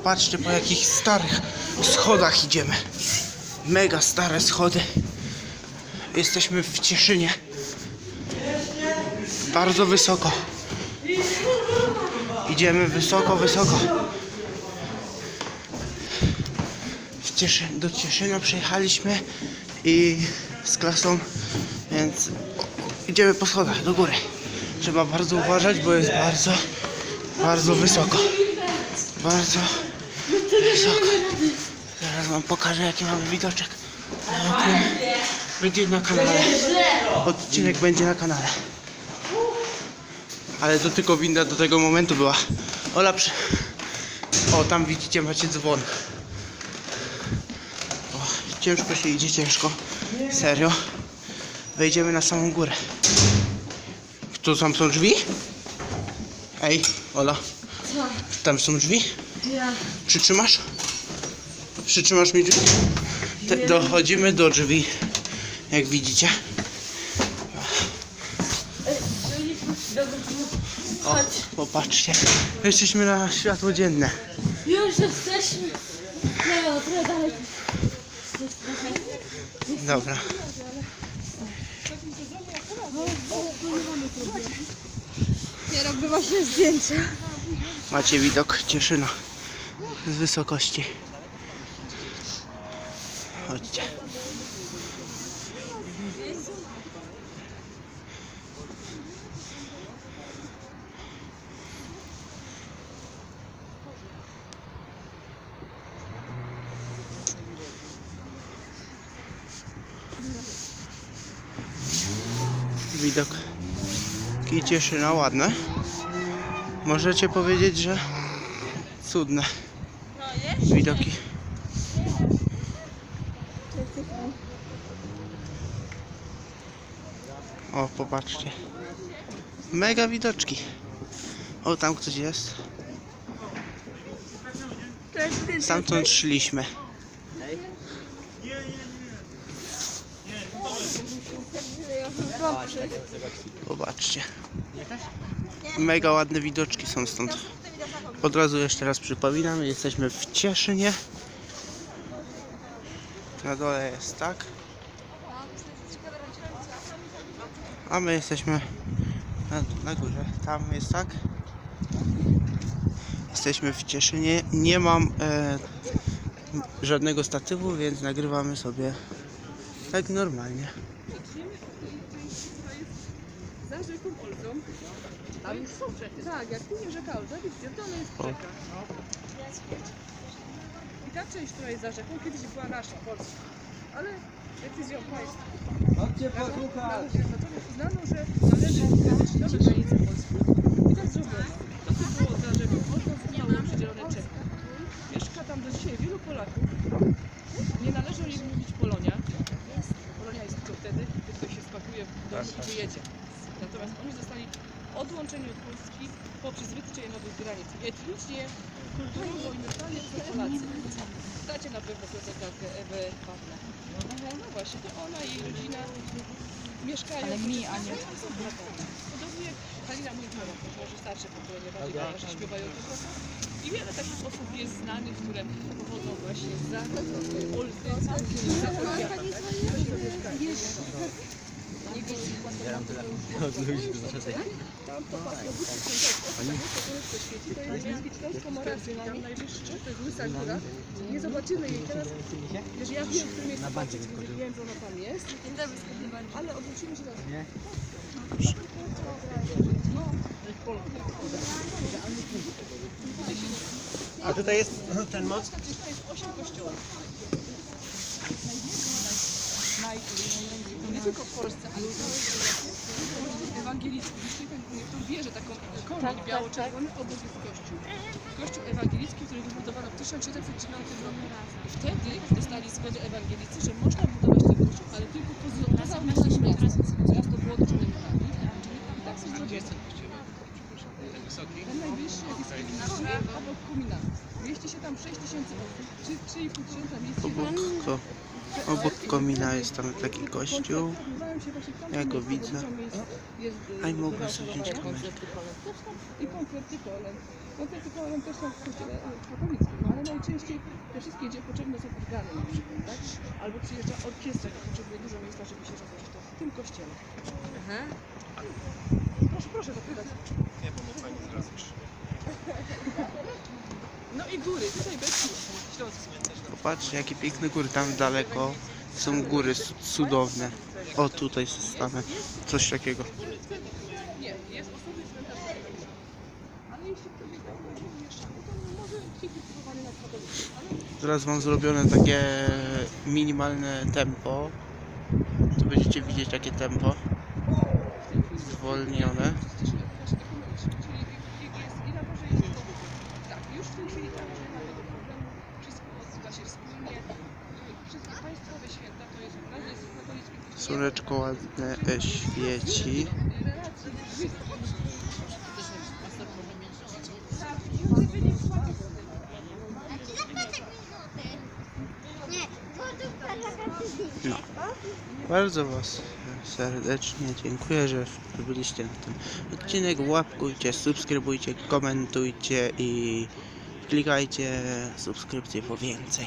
Popatrzcie po jakich starych schodach idziemy. Mega stare schody. Jesteśmy w Cieszynie. Bardzo wysoko. Idziemy wysoko, wysoko. Cieszy, do Cieszyna przyjechaliśmy i z klasą, więc idziemy po schodach do góry. Trzeba bardzo uważać, bo jest bardzo, bardzo wysoko. Bardzo wysoko. Zaraz wam pokażę jaki mamy widoczek. Będzie na kanale. Odcinek będzie na kanale. Ale to tylko winda do tego momentu była. Ola przy... O, tam widzicie, macie dzwon. O, ciężko się idzie, ciężko. Serio. Wejdziemy na samą górę. Tu tam są drzwi? Ej, Ola. Tam są drzwi? Ja. Przytrzymasz? Przytrzymasz mi drzwi? Te, dochodzimy do drzwi. Jak widzicie. O, Chodź. popatrzcie. Jesteśmy na światło dzienne. Już jesteśmy. No, no, trochę dalej. Dobra. Nie robię właśnie zdjęcia. Macie widok Cieszyna z wysokości. Chodźcie. Widok Cieszyna ładne. Możecie powiedzieć, że cudne widoki. O, popatrzcie. Mega widoczki. O, tam ktoś jest. Stamtąd szliśmy. Popatrzcie. Mega ładne widoczki są stąd. Od razu jeszcze raz przypominam, jesteśmy w Cieszynie. Na dole jest tak. A my jesteśmy na, na górze. Tam jest tak. Jesteśmy w Cieszynie. Nie mam e, żadnego statywu, więc nagrywamy sobie tak normalnie. za rzeką Olzą. Tam już są. Tak, jak płynie rzeka Olza, widzicie, to ona jest rzeka. I ta część, która jest za rzeką, kiedyś była nasza, Polska. Ale decyzją państwa. Chodźcie posłuchać. Natomiast uznano, że należy wyznaczyć nowe granice Polski. I tak zrobiono. To, co było za rzeką Olzą, zostało przydzielone Czechom. Mieszka tam do dzisiaj wielu Polaków. Nie należy o nich mówić Polonia. Polonia jest tylko wtedy, gdy ktoś się spakuje do nich i wyjedzie. Natomiast oni zostali odłączeni od Polski poprzez wytyczenie nowych granic. Etnicznie, kulturowo i mentalnie są Polacy. Znacie na pewno piosenkę Ewę Pawle. No właśnie, to ona i jej rodzina mieszkają... Ale mi, a nie... Podobnie jak Halina Mójkowa, to może starsze pokolenie bardziej kojarzy, śpiewają to prosto. I wiele takich osób jest znanych, które pochodzą właśnie z Olzy, z. Jest Śląsko-Morawskie, tam najwyższy, to jest Łysa Góra. Nie zobaczymy jej teraz, wiesz, ja wiem, w którym miejscu patrzeć, wiem, że ona tam jest. Ale odwrócimy się teraz. A tutaj jest ten most? To jest osiem kościołów. Nie tylko w Polsce, ale w całej Europie. Ewangelicki. Jeśli niech pan bierze taką konik biało-czerwony, obok jest kościół. Kościół ewangelicki, który wybudowano w 1709 roku. Wtedy dostali zgodę ewangelicy, że można budować ten kościół, ale tylko poza wnętrzem miasta. Miasto było otoczone murami. I tak się zrobiło. Ten najbliższy jak jest najbliższy, obok Kumina. Mieści się tam 6 tysięcy osób, czy 3,5 tysiąca miejsc. Obok, ko, obok komina jest tam taki kościół. Ja go widzę. Aj, mogę sobie wziąć kamerę. I koncerty Polen. Koncerty Polen też są w kościele e, katolickim, ale najczęściej te wszystkie, gdzie potrzebne są organy na przykład, tak? Albo przyjeżdża orkiestra, która potrzebuje dużo miejsca, żeby się rozłożyć, to w tym kościele. Proszę, proszę zapytać. Nie, bo mnie pani zaraz No i góry, tutaj Beczki, Śląsk. Popatrzcie, jakie piękne góry tam daleko. Są góry cudowne. O, tutaj stanę. Coś takiego. Nie, jest osobny cmentarz katoliczny. Ale jeśli ktoś będzie mieszany, to może być kultywowany na katolicy. Ale Teraz mam zrobione takie minimalne tempo. Tu będziecie widzieć jakie tempo. Zwolnione. Słoneczko ładne e, świeci. No. Bardzo Was serdecznie dziękuję, że byliście na tym odcinek. Łapkujcie, subskrybujcie, komentujcie i klikajcie subskrypcję po więcej.